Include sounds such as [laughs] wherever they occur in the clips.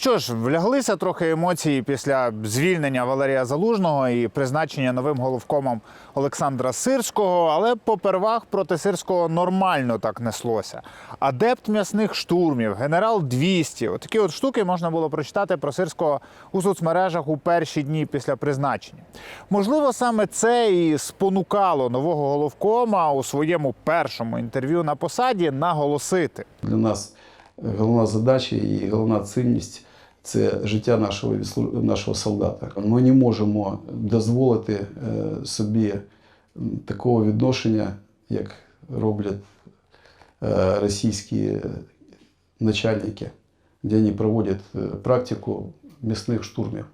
Що ж, вляглися трохи емоції після звільнення Валерія Залужного і призначення новим головкомом Олександра Сирського, але попервах проти Сирського нормально так неслося. Адепт м'ясних штурмів, генерал 200. Отакі от штуки можна було прочитати про Сирського у соцмережах у перші дні після призначення. Можливо, саме це і спонукало нового головкома у своєму першому інтерв'ю на посаді наголосити. Для нас головна задача і головна цінність це життя нашого, нашого солдата. Ми не можемо дозволити е, собі такого відношення, як роблять е, російські начальники, де вони проводять е, практику місних штурмів.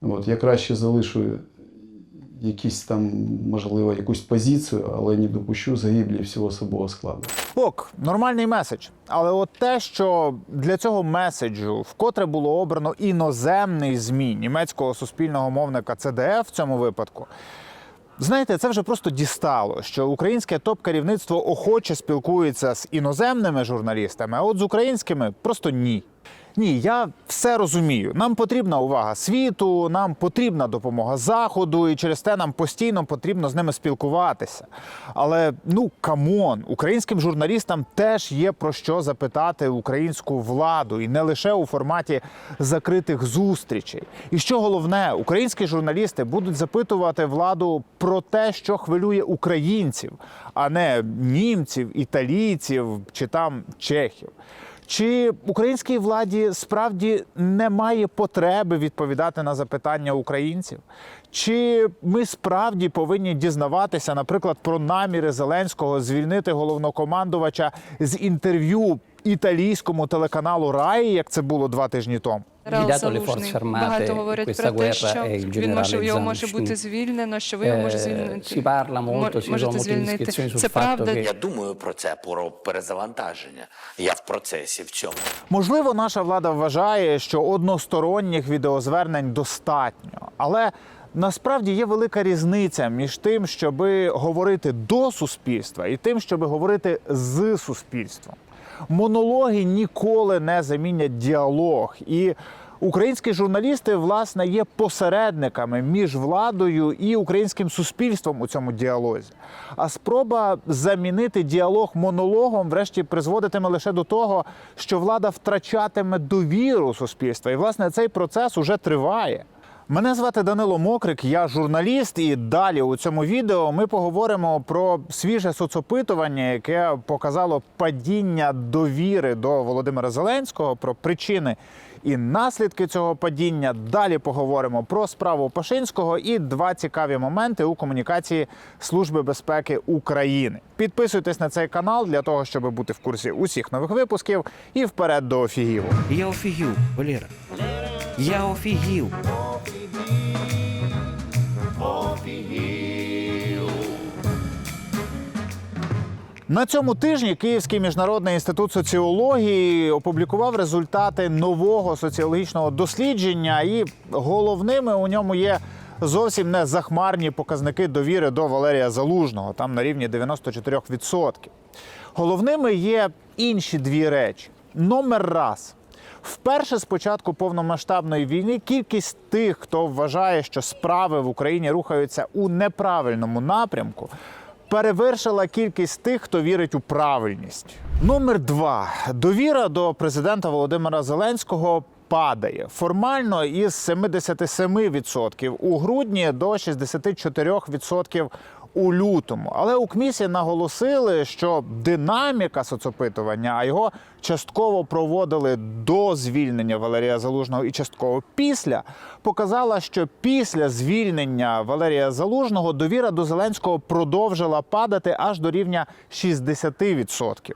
От, я краще залишу якісь там, можливо, якусь позицію, але не допущу загиблі всього особового складу. Ок, нормальний меседж. Але от те, що для цього меседжу вкотре було обрано іноземний змі німецького суспільного мовника CDF в цьому випадку. Знаєте, це вже просто дістало, що українське топ-керівництво охоче спілкується з іноземними журналістами, а от з українськими просто ні. Ні, я все розумію. Нам потрібна увага світу, нам потрібна допомога заходу, і через те нам постійно потрібно з ними спілкуватися. Але ну камон, українським журналістам теж є про що запитати українську владу, і не лише у форматі закритих зустрічей. І що головне, українські журналісти будуть запитувати владу про те, що хвилює українців, а не німців, італійців чи там чехів. Чи українській владі справді немає потреби відповідати на запитання українців? Чи ми справді повинні дізнаватися, наприклад, про наміри Зеленського звільнити головнокомандувача з інтерв'ю італійському телеканалу Раї, як це було два тижні тому? Генерал Залужний. Багато говорять про те, що він може його може бути звільнено, що ви його може Eh, звільнити. можете звільнити. Це правда. Я думаю про це про перезавантаження. Я в процесі в цьому. Можливо, наша влада вважає, що односторонніх відеозвернень достатньо, але насправді є велика різниця між тим, щоб говорити до суспільства, і тим, щоб говорити з суспільством. Монологи ніколи не замінять діалог і. Українські журналісти власне є посередниками між владою і українським суспільством у цьому діалозі. А спроба замінити діалог монологом, врешті, призводитиме лише до того, що влада втрачатиме довіру суспільства. І власне цей процес уже триває. Мене звати Данило Мокрик, я журналіст, і далі у цьому відео ми поговоримо про свіже соцопитування, яке показало падіння довіри до Володимира Зеленського, про причини і наслідки цього падіння. Далі поговоримо про справу Пашинського і два цікаві моменти у комунікації Служби безпеки України. Підписуйтесь на цей канал для того, щоб бути в курсі усіх нових випусків. І вперед до офігіву. Я офігів, Валера. Я офігів. На цьому тижні Київський міжнародний інститут соціології опублікував результати нового соціологічного дослідження, і головними у ньому є зовсім не захмарні показники довіри до Валерія Залужного, там на рівні 94%. Головними є інші дві речі. Номер раз. Вперше з початку повномасштабної війни кількість тих, хто вважає, що справи в Україні рухаються у неправильному напрямку, перевершила кількість тих, хто вірить у правильність. Номер два довіра до президента Володимира Зеленського падає формально із 77% у грудні до 64% у лютому. Але у КМІСі наголосили, що динаміка соцопитування, а його частково проводили до звільнення Валерія Залужного і частково після, показала, що після звільнення Валерія Залужного довіра до Зеленського продовжила падати аж до рівня 60%.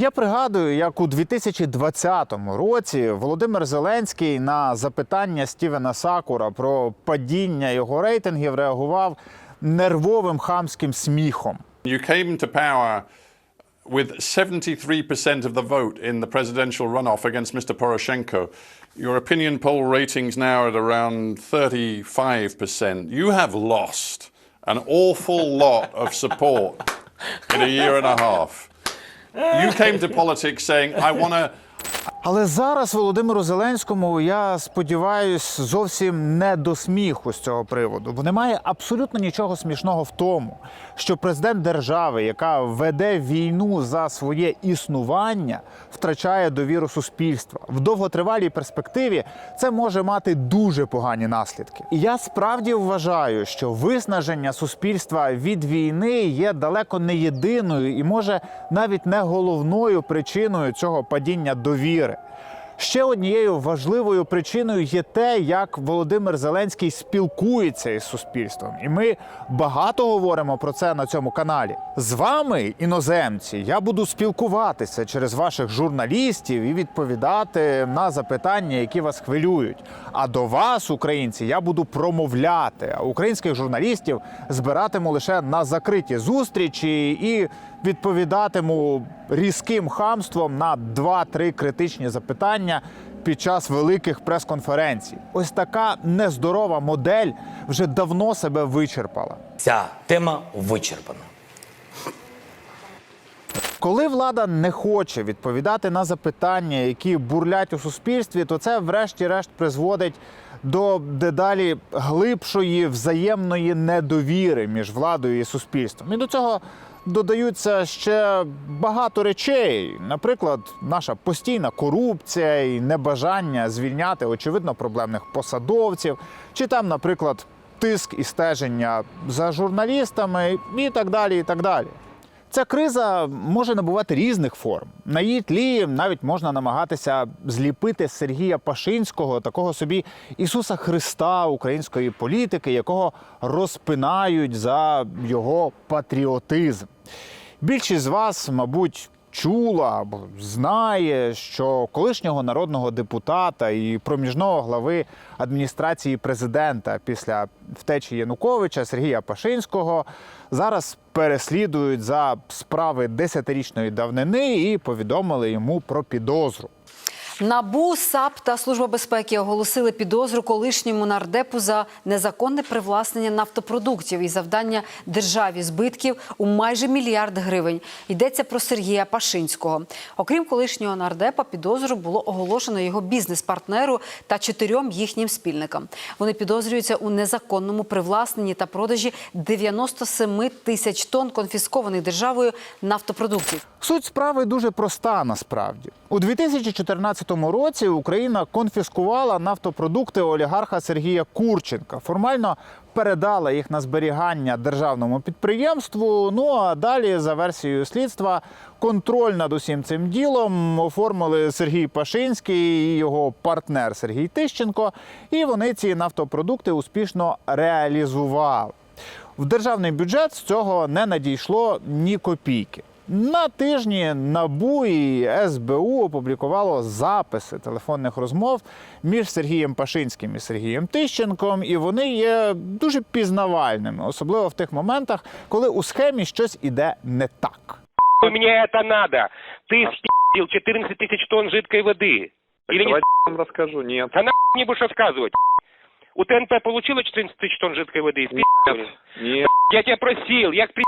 Я пригадую, як у 2020 році Володимир Зеленський на запитання Стівена Сакура про падіння його рейтингів реагував нервовим хамським сміхом. You came to power with 73% of the vote in the presidential runoff against Mr. Poroshenko. Your opinion poll ratings now at around 35%. You have lost an awful [laughs] lot of support in a year and a half. You came to politics saying, I want to Але зараз Володимиру Зеленському, я сподіваюсь, зовсім не до сміху з цього приводу, бо немає абсолютно нічого смішного в тому, що президент держави, яка веде війну за своє існування, втрачає довіру суспільства. В довготривалій перспективі це може мати дуже погані наслідки. І я справді вважаю, що виснаження суспільства від війни є далеко не єдиною і може навіть не головною причиною цього падіння довіри. ಹೇಳ್ತಾರೆ Ще однією важливою причиною є те, як Володимир Зеленський спілкується із суспільством, і ми багато говоримо про це на цьому каналі. З вами, іноземці, я буду спілкуватися через ваших журналістів і відповідати на запитання, які вас хвилюють. А до вас, українці, я буду промовляти. А українських журналістів збиратиму лише на закриті зустрічі і відповідатиму різким хамством на 2-3 критичні запитання під час великих прес-конференцій. Ось така нездорова модель вже давно себе вичерпала. Ця тема вичерпана. Коли влада не хоче відповідати на запитання, які бурлять у суспільстві, то це, врешті-решт, призводить до дедалі глибшої взаємної недовіри між владою і суспільством. І до цього додаються ще багато речей, наприклад, наша постійна корупція і небажання звільняти очевидно проблемних посадовців, чи там, наприклад, тиск і стеження за журналістами, і так далі. І так далі. Ця криза може набувати різних форм. На її тлі навіть можна намагатися зліпити Сергія Пашинського, такого собі Ісуса Христа української політики, якого розпинають за його патріотизм. Більшість з вас, мабуть, чула або знає, що колишнього народного депутата і проміжного глави адміністрації президента після втечі Януковича Сергія Пашинського зараз переслідують за справи десятирічної давнини і повідомили йому про підозру. НАБУ, САП та Служба безпеки оголосили підозру колишньому нардепу за незаконне привласнення нафтопродуктів і завдання державі збитків у майже мільярд гривень. Йдеться про Сергія Пашинського. Окрім колишнього нардепа, підозру було оголошено його бізнес-партнеру та чотирьом їхнім спільникам. Вони підозрюються у незаконному привласненні та продажі 97 тисяч тонн конфіскованих державою нафтопродуктів. Суть справи дуже проста насправді. У 2014 році Україна конфіскувала нафтопродукти олігарха Сергія Курченка. Формально передала їх на зберігання державному підприємству. Ну а далі, за версією слідства, контроль над усім цим ділом оформили Сергій Пашинський і його партнер Сергій Тищенко. І вони ці нафтопродукти успішно реалізували. В державний бюджет з цього не надійшло ні копійки. На тижні НАБУ і СБУ опублікувало записи телефонних розмов між Сергієм Пашинським і Сергієм Тищенком, і вони є дуже пізнавальними, особливо в тих моментах, коли у схемі щось іде не так. Мне это надо. Ты спил 14 тысяч тонн жидкой воды. Или не Давайте я вам расскажу. Нет. Да на не будешь рассказывать. У ТНП получила 14 тысяч тонн жидкой воды? Спи***. Нет. Я тебя просил, я к при...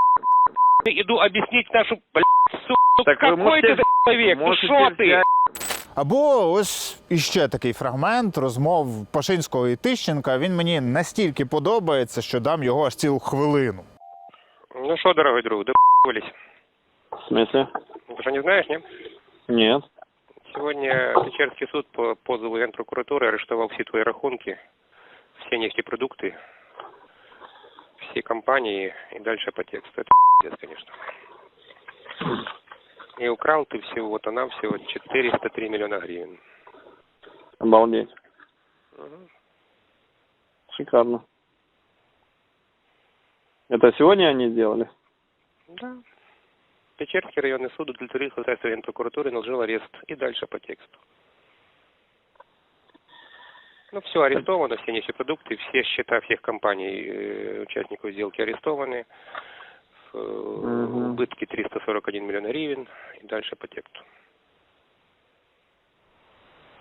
иду объяснить нашу, блядь, сука, Так вы какой можете- ты человек, ну можете шо ты? взять- Або ось іще такий фрагмент розмов Пашинського і Тищенка. Він мені настільки подобається, що дам його аж цілу хвилину. Ну что, дорогой друг, да В смысле? Ты что, не знаешь, не? Нет. Сегодня Печерский суд по позову Генпрокуратуры арештовал все твои рахунки, все нефтепродукты, все компании и дальше по тексту. Это пиздец, конечно. И украл ты всего, вот она всего 403 миллиона гривен. Обалдеть. Шикарно. Это сегодня они сделали? Да. Печерский районный суд удовлетворил ходатайство Генпрокуратуры, наложил арест и дальше по тексту. Ну, все арестовано, все нефтепродукты, все счета всех компаний, э, участников сделки арестованы. Э, Мгм. Убытки 341 миллион гривен и дальше по тексту.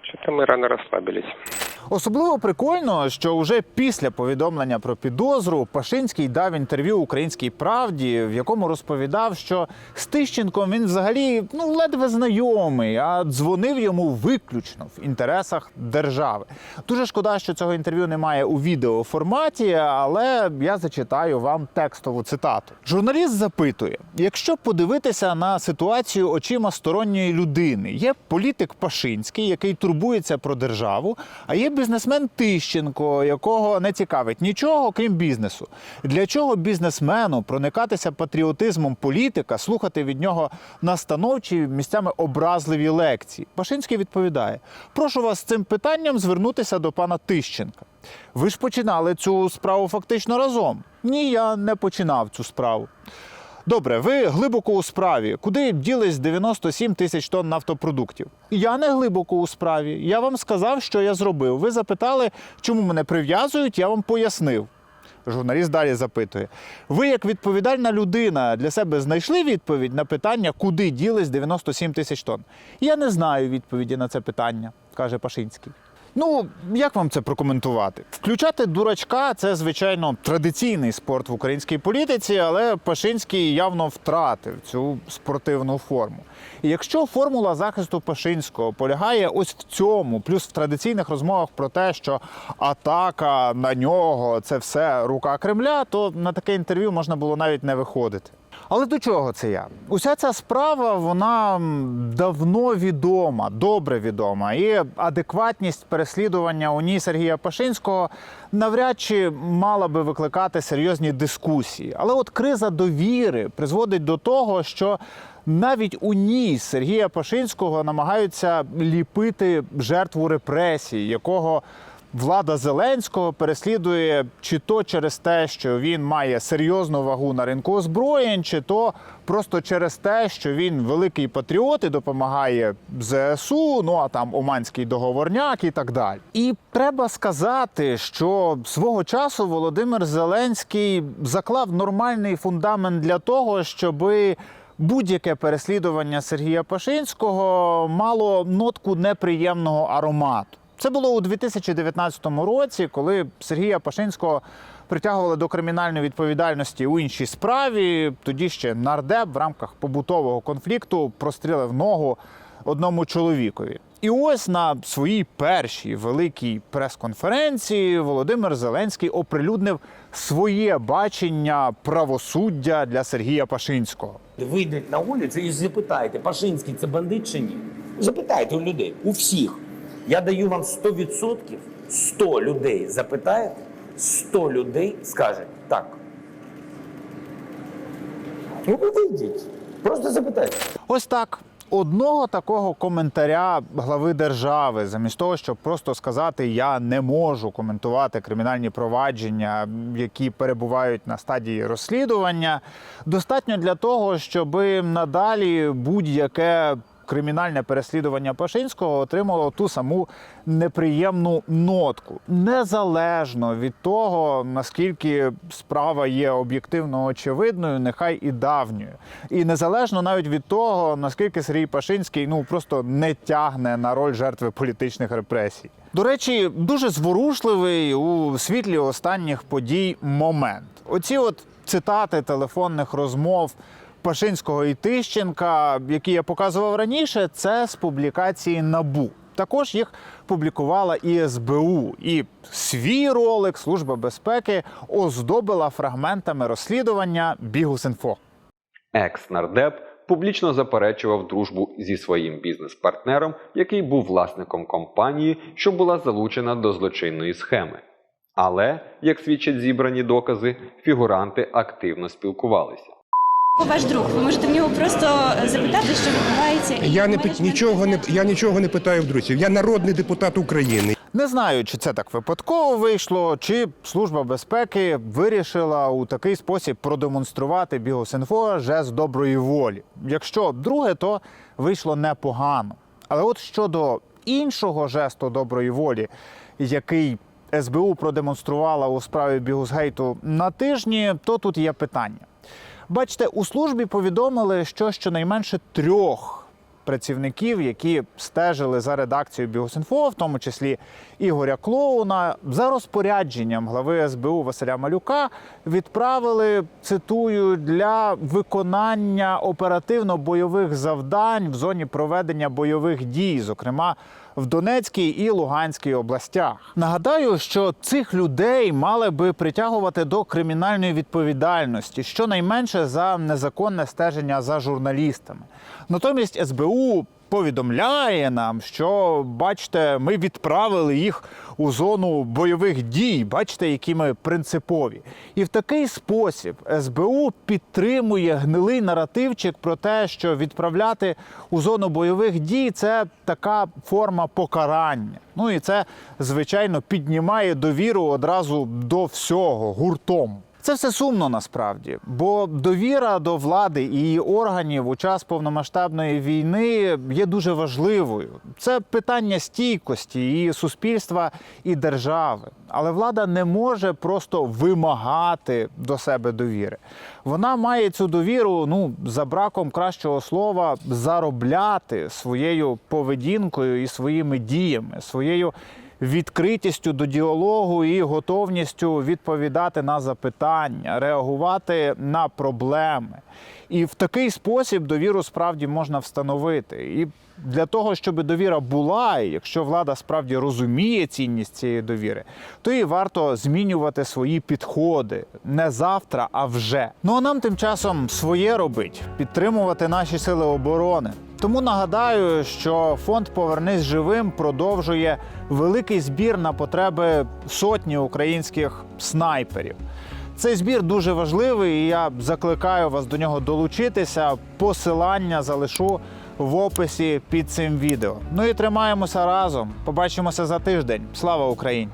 Что-то мы рано расслабились. Особливо прикольно, що вже після повідомлення про підозру Пашинський дав інтерв'ю Українській правді, в якому розповідав, що з Тищенком він взагалі ну ледве знайомий, а дзвонив йому виключно в інтересах держави. Дуже шкода, що цього інтерв'ю немає у відеоформаті, але я зачитаю вам текстову цитату. Журналіст запитує: якщо подивитися на ситуацію очима сторонньої людини, є політик Пашинський, який турбується про державу, а є бізнесмен Тищенко, якого не цікавить нічого, крім бізнесу. Для чого бізнесмену проникатися патріотизмом політика, слухати від нього настановчі місцями образливі лекції? Пашинський відповідає: прошу вас з цим питанням звернутися до пана Тищенка. Ви ж починали цю справу фактично разом. Ні, я не починав цю справу. Добре, ви глибоко у справі. Куди ділись 97 тисяч тонн нафтопродуктів? Я не глибоко у справі. Я вам сказав, що я зробив. Ви запитали, чому мене прив'язують, я вам пояснив. Журналіст далі запитує: ви, як відповідальна людина, для себе знайшли відповідь на питання, куди ділись 97 тисяч тонн? Я не знаю відповіді на це питання, каже Пашинський. Ну, як вам це прокоментувати? Включати дурачка це, звичайно, традиційний спорт в українській політиці, але Пашинський явно втратив цю спортивну форму. І якщо формула захисту Пашинського полягає ось в цьому, плюс в традиційних розмовах про те, що атака на нього це все рука Кремля, то на таке інтерв'ю можна було навіть не виходити. Але до чого це я? Уся ця справа вона давно відома, добре відома. І адекватність переслідування у ній Сергія Пашинського навряд чи мала би викликати серйозні дискусії. Але от криза довіри призводить до того, що навіть у ній Сергія Пашинського намагаються ліпити жертву репресій, якого Влада Зеленського переслідує чи то через те, що він має серйозну вагу на ринку озброєнь, чи то просто через те, що він великий патріот і допомагає ЗСУ, ну а там Оманський договорняк і так далі. І треба сказати, що свого часу Володимир Зеленський заклав нормальний фундамент для того, щоби будь-яке переслідування Сергія Пашинського мало нотку неприємного аромату. Це було у 2019 році, коли Сергія Пашинського притягували до кримінальної відповідальності у іншій справі. Тоді ще нардеп в рамках побутового конфлікту прострілив ногу одному чоловікові. І ось на своїй першій великій прес-конференції Володимир Зеленський оприлюднив своє бачення правосуддя для Сергія Пашинського. Вийдете на вулицю і запитайте, Пашинський це бандит чи ні? Запитайте у людей, у всіх. Я даю вам 100%, 100 людей запитаєте, 100 людей скажуть так. Ну, вийдіть, просто запитайте. Ось так. Одного такого коментаря глави держави, замість того, щоб просто сказати я не можу коментувати кримінальні провадження, які перебувають на стадії розслідування, достатньо для того, щоб надалі будь-яке кримінальне переслідування Пашинського отримало ту саму неприємну нотку, незалежно від того, наскільки справа є об'єктивно очевидною, нехай і давньою, і незалежно навіть від того, наскільки Сергій Пашинський ну просто не тягне на роль жертви політичних репресій. До речі, дуже зворушливий у світлі останніх подій момент. Оці от цитати телефонних розмов. Пашинського і Тищенка, які я показував раніше, це з публікації Набу. Також їх публікувала і СБУ. І свій ролик Служба безпеки оздобила фрагментами розслідування Бігус.Інфо. Екс-нардеп публічно заперечував дружбу зі своїм бізнес-партнером, який був власником компанії, що була залучена до злочинної схеми. Але, як свідчать зібрані докази, фігуранти активно спілкувалися. Ваш друг, ви можете в нього просто запитати, що відбувається. Я не пи- нічого не я нічого не питаю в друзів. Я народний депутат України. Не знаю, чи це так випадково вийшло, чи служба безпеки вирішила у такий спосіб продемонструвати Бігус.Інфо жест доброї волі. Якщо друге, то вийшло непогано. Але от щодо іншого жесту доброї волі, який СБУ продемонструвала у справі Бігусгейту на тижні, то тут є питання. Бачите, у службі повідомили, що щонайменше трьох працівників, які стежили за редакцією Бігусінфо, в тому числі Ігоря Клоуна, за розпорядженням глави СБУ Василя Малюка відправили цитую для виконання оперативно-бойових завдань в зоні проведення бойових дій, зокрема в Донецькій і Луганській областях. Нагадаю, що цих людей мали би притягувати до кримінальної відповідальності, щонайменше за незаконне стеження за журналістами. Натомість СБУ повідомляє нам, що бачите, ми відправили їх у зону бойових дій. Бачите, які ми принципові. І в такий спосіб СБУ підтримує гнилий наративчик про те, що відправляти у зону бойових дій це така форма покарання. Ну і це, звичайно, піднімає довіру одразу до всього гуртом. Це все сумно насправді, бо довіра до влади і її органів у час повномасштабної війни є дуже важливою. Це питання стійкості і суспільства, і держави. Але влада не може просто вимагати до себе довіри. Вона має цю довіру, ну за браком кращого слова, заробляти своєю поведінкою і своїми діями, своєю відкритістю до діалогу і готовністю відповідати на запитання, реагувати на проблеми. І в такий спосіб довіру справді можна встановити. І для того, щоб довіра була, і якщо влада справді розуміє цінність цієї довіри, то і варто змінювати свої підходи не завтра, а вже. Ну а нам тим часом своє робить підтримувати наші сили оборони. Тому нагадаю, що фонд Повернись живим продовжує великий збір на потреби сотні українських снайперів. Цей збір дуже важливий, і я закликаю вас до нього долучитися. Посилання залишу в описі під цим відео. Ну і тримаємося разом. Побачимося за тиждень. Слава Україні!